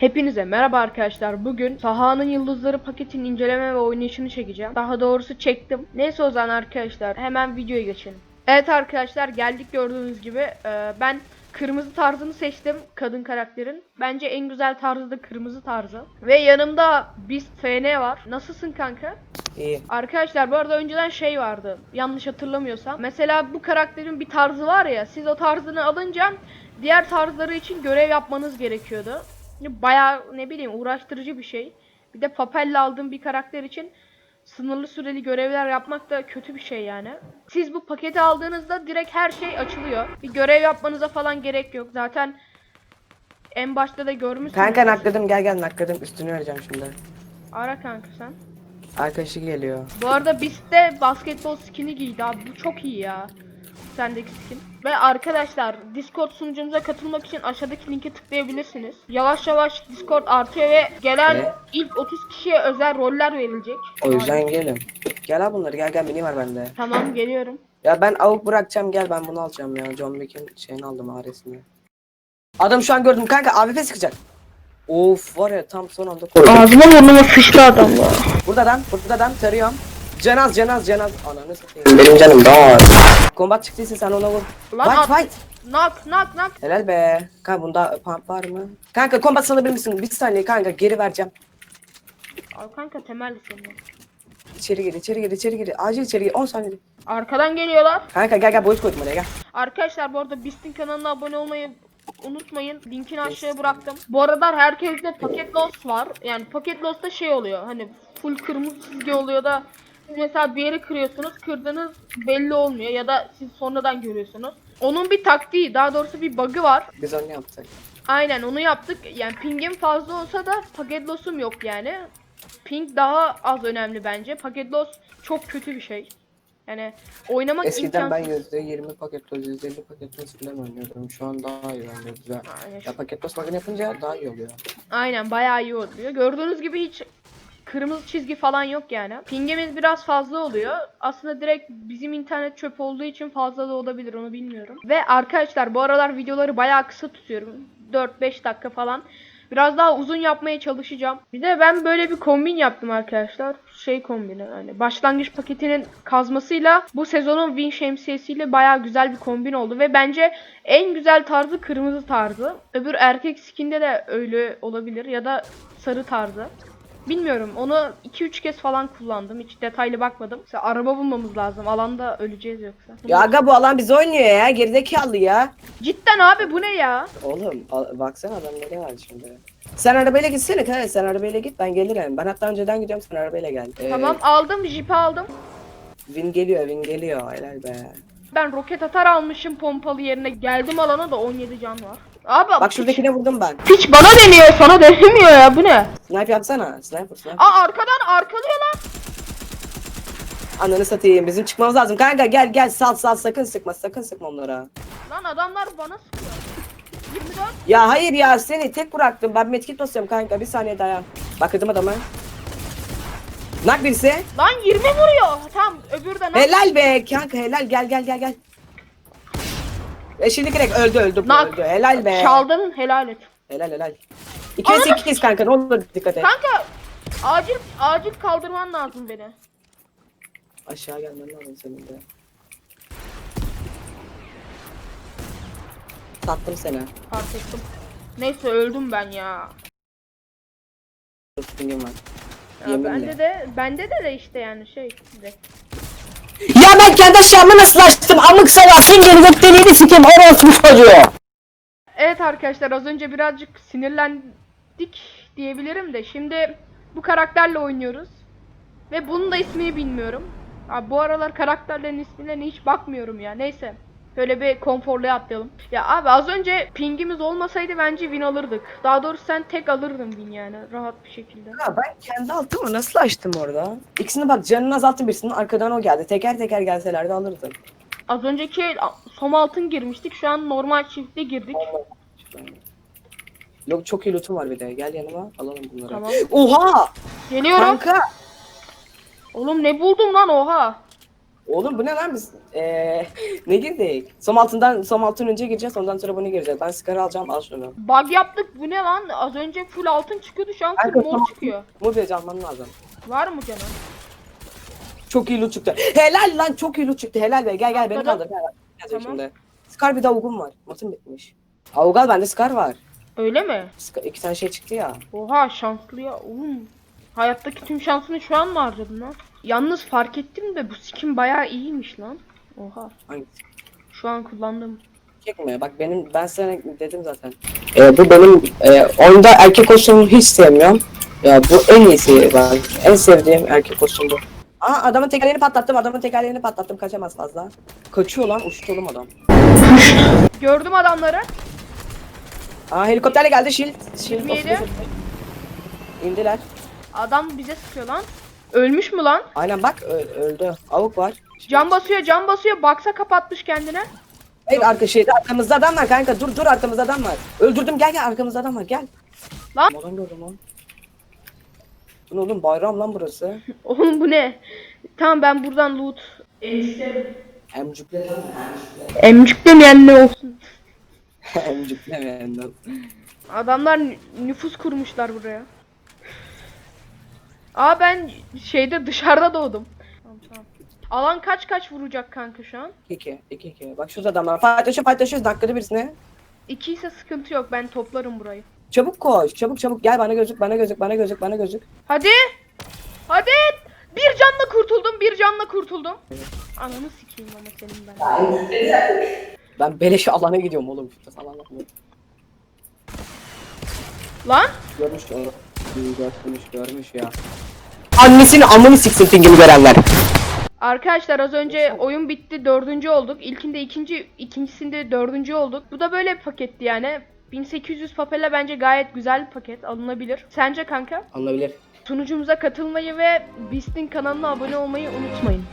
Hepinize merhaba arkadaşlar. Bugün Saha'nın Yıldızları paketinin inceleme ve oynayışını çekeceğim. Daha doğrusu çektim. Neyse o zaman arkadaşlar hemen videoya geçelim. Evet arkadaşlar geldik gördüğünüz gibi. Ee, ben kırmızı tarzını seçtim kadın karakterin. Bence en güzel tarzı da kırmızı tarzı. Ve yanımda Beast FN var. Nasılsın kanka? İyi. Arkadaşlar bu arada önceden şey vardı. Yanlış hatırlamıyorsam. Mesela bu karakterin bir tarzı var ya. Siz o tarzını alınca diğer tarzları için görev yapmanız gerekiyordu. Baya ne bileyim uğraştırıcı bir şey. Bir de papelle aldığım bir karakter için sınırlı süreli görevler yapmak da kötü bir şey yani. Siz bu paketi aldığınızda direkt her şey açılıyor. Bir görev yapmanıza falan gerek yok. Zaten en başta da görmüşsünüz. Kanka nakladım gel gel nakladım üstünü vereceğim şimdi. Ara kanka sen. Arkadaşı geliyor. Bu arada Beast de basketbol skin'i giydi abi. Bu çok iyi ya. Sendeki skin. Ve arkadaşlar Discord sunucumuza katılmak için aşağıdaki linke tıklayabilirsiniz. Yavaş yavaş Discord artıyor ve gelen Evet. ilk 30 kişiye özel roller verilecek. O yüzden gelin. Gel al bunları gel gel mini var bende. Tamam geliyorum. Ya ben avuk bırakacağım gel ben bunu alacağım ya. John Wick'in şeyini aldım aresini. Adam şu an gördüm kanka AWP sıkacak. Of var ya tam son anda koydum. Ağzıma burnuma sıçtı adam ya. Burada adam burada adam tarıyorum. Canaz canaz canaz. Ananı satayım. Benim canım daha Kombat çıktıysa sen ona vur. Lan Fight at- fight. Knock knock knock. Helal be. Kanka bunda pump var mı? Kanka kombat salabilir misin? Bir saniye kanka geri vereceğim. Al kanka temel senin. İçeri gir, içeri gir, içeri gir. Acil içeri gir. 10 saniye. Arkadan geliyorlar. Kanka gel gel boyut koydum oraya gel. Arkadaşlar bu arada Beast'in kanalına abone olmayı unutmayın. Linkini aşağıya bıraktım. Bu arada herkeste paket loss var. Yani paket loss'ta şey oluyor. Hani full kırmızı çizgi oluyor da siz mesela bir yeri kırıyorsunuz. Kırdığınız belli olmuyor ya da siz sonradan görüyorsunuz. Onun bir taktiği, daha doğrusu bir bug'ı var. Biz onu yaptık. Aynen onu yaptık. Yani pingim fazla olsa da paket loss'um yok yani. Ping daha az önemli bence. Paket loss çok kötü bir şey. Yani oynamak Eskiden ben imkansız. %20 paket toz, %50 paket toz falan oynuyordum. Şu an daha iyi oluyor güzel. Aynen. Ya paket toz bakın yapınca daha iyi oluyor. Aynen bayağı iyi oluyor. Gördüğünüz gibi hiç kırmızı çizgi falan yok yani. Pingimiz biraz fazla oluyor. Aslında direkt bizim internet çöp olduğu için fazla da olabilir onu bilmiyorum. Ve arkadaşlar bu aralar videoları bayağı kısa tutuyorum. 4-5 dakika falan. Biraz daha uzun yapmaya çalışacağım. Bir de ben böyle bir kombin yaptım arkadaşlar. Şey kombini hani başlangıç paketinin kazmasıyla bu sezonun win şemsiyesiyle bayağı güzel bir kombin oldu ve bence en güzel tarzı kırmızı tarzı. Öbür erkek skinde de öyle olabilir ya da sarı tarzı. Bilmiyorum onu 2-3 kez falan kullandım. Hiç detaylı bakmadım. Mesela araba bulmamız lazım. Alanda öleceğiz yoksa. Ya aga bu alan bizi oynuyor ya. Gerizekalı ya. Cidden abi bu ne ya? Oğlum al- baksana adam nereye var şimdi. Sen arabayla gitsene kanka sen arabayla git ben gelirim. Ben hatta önceden gidiyorum sen arabayla gel. Ee, Tamam aldım jipi aldım. Win geliyor win geliyor helal be. Ben roket atar almışım pompalı yerine. Geldim alana da 17 can var. Abi Bak şuradakine vurdum ben. piç bana deniyor sana denemiyor ya bu ne? Snipe yapsana. Sniper sniper. Aa arkadan arkalıyorlar. Ananı satayım bizim çıkmamız lazım. Kanka gel gel sal sal sakın sıkma sakın sıkma onlara. Lan adamlar bana sıkıyor. 24. Ya hayır ya seni tek bıraktım. Ben medkit basıyorum kanka. Bir saniye dayan. Bakırdım adama. Nak birisi. Lan 20 vuruyor. Tamam öbürü de nak. Helal be kanka helal gel gel gel gel. E şimdi direkt öldü öldü bu Nak. öldü. Helal be. Çaldın helal et. Helal helal. İkisi Ananı- ikiyiz kanka ne olur dikkat et. Kanka acil acil kaldırman lazım beni. Aşağı gelmen lazım senin de. Sattım seni. Fark ettim. Neyse öldüm ben ya. Tuttum var. ya Yeminle. bende de bende de de işte yani şey de. Ya ben kendi aşağıma nasıl açtım? Amık salarsın geri gökdeliğini sikeyim orospu çocuğu. Evet arkadaşlar az önce birazcık sinirlendik diyebilirim de şimdi bu karakterle oynuyoruz. Ve bunun da ismini bilmiyorum. Abi bu aralar karakterlerin isimlerine hiç bakmıyorum ya. Neyse. Böyle bir konforluya atlayalım. Ya abi az önce pingimiz olmasaydı bence win alırdık. Daha doğrusu sen tek alırdın win yani rahat bir şekilde. Ya ben kendi altımı nasıl açtım orada? İkisini bak canını azalttım birisinin arkadan o geldi. Teker teker gelselerdi alırdım. Az önceki el som altın girmiştik. Şu an normal çifte girdik. Yok çok iyi lootum var bir de. Gel yanıma alalım bunları. Tamam. Oha! Geliyorum. Kanka! Oğlum ne buldum lan oha. Oğlum bu ne lan biz? Eee ne girdik? Som altından som altın önce gireceğiz ondan sonra bunu gireceğiz. Ben Scar'ı alacağım al şunu. Bug yaptık bu ne lan? Az önce full altın çıkıyordu şu an full Kanka, mor çıkıyor. Bu bir alman lazım. Var mı canım? Çok iyi loot çıktı. Helal lan çok iyi loot çıktı. Helal be gel gel beni kaldır. Gel, gel Tamam. şimdi. Scar bir de avugum var. Matım bitmiş. Avugal bende Scar var. Öyle mi? Scar, iki tane şey çıktı ya. Oha şanslı ya. Oğlum. Hayattaki tüm şansını şu an mı harcadın lan? Yalnız fark ettim de bu skin bayağı iyiymiş lan. Oha. Hangisi? Şu an kullandım. Çekme bak benim ben sana dedim zaten. E, bu benim e, oyunda erkek kostümü hiç sevmiyorum. Ya bu en iyisi ben. En sevdiğim erkek kostüm bu. Aa adamın tekerleğini patlattım adamın tekerleğini patlattım kaçamaz fazla. Kaçıyor lan uçtu oğlum adam. Gördüm adamları. Aa helikopterle geldi shield. Shield 27. of- İndiler. Adam bize sıkıyor lan. Ölmüş mü lan? Aynen bak ö- öldü. Avuk var. Can basıyor, can basıyor. Baksa kapatmış kendine. Hayır arka şeyde arkamızda adam var kanka dur dur arkamızda adam var. Öldürdüm gel gel arkamızda adam var gel. Lan. Adam gördüm lan. Bu ne oğlum bayram lan burası. Oğlum bu ne? Tamam ben buradan loot. Emcükle lan. Emcik demeyen ne olsun? Emcükle mi? Adamlar nü- nüfus kurmuşlar buraya. Aa ben şeyde dışarıda doğdum. Tamam tamam. Alan kaç kaç vuracak kanka şu an? 2 2 2. Bak şurada adamlar. Paylaşıyor paylaşıyor dakikada birisine. İki ise sıkıntı yok ben toplarım burayı. Çabuk koş. Çabuk çabuk gel bana gözük bana gözük bana gözük bana gözük. Hadi! Hadi! Bir canla kurtuldum, bir canla kurtuldum. Ananı sikeyim ama senin ben. Ben beleş alana gidiyorum oğlum. Mu? Lan! Görmüş oğlum. Görmüş görmüş ya. Annesinin amını siksin pingimi görenler. Arkadaşlar az önce oyun bitti dördüncü olduk. İlkinde ikinci, ikincisinde dördüncü olduk. Bu da böyle bir paketti yani. 1800 papele bence gayet güzel bir paket alınabilir. Sence kanka? Anlayabilir. Sunucumuza katılmayı ve Beast'in kanalına abone olmayı unutmayın.